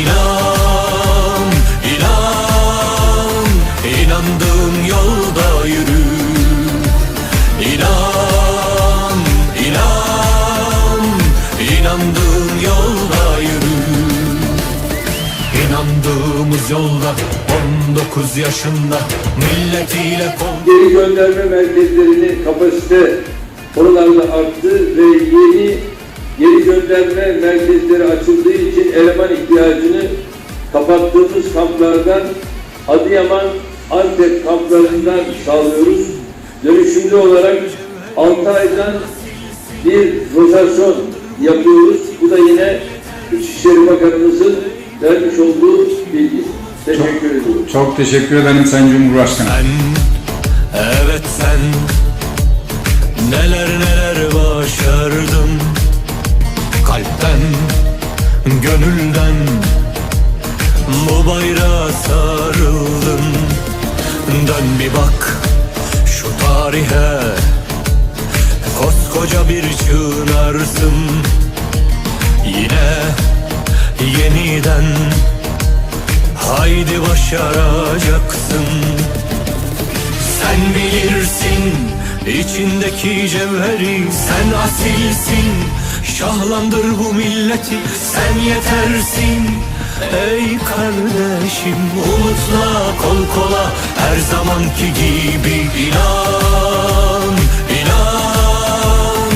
İnan, inan, inandığın yolda yürü İnan, inan, inandığın yolda yürü İnandığımız yolda 19 yaşında milletiyle. Geri gönderme merkezlerinin kapasite oralarda arttı ve yeni geri gönderme merkezleri açıldığı için eleman ihtiyacını kapattığımız kamplardan Adıyaman, Antep kamplarından sağlıyoruz. Dönüşümlü olarak 6 aydan bir rotasyon yapıyoruz. Bu da yine İçişleri Bakanımızın vermiş olduğu bilgi. Teşekkür ediyorum. Çok teşekkür ederim Sayın Cumhurbaşkanı. Sen, evet sen Neler neler başardın gönülden Bu bayrağa sarıldın Dön bir bak şu tarihe. Koskoca bir çınarsın Yine yeniden Haydi başaracaksın. Sen bilirsin içindeki cevheri Sen asilsin Şahlandır bu milleti sen yetersin. Ey kardeşim umutla kol kola her zamanki gibi inan inan.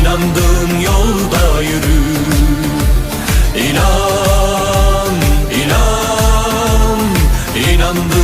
İnandığın yolda yürü inan inan. İnandığın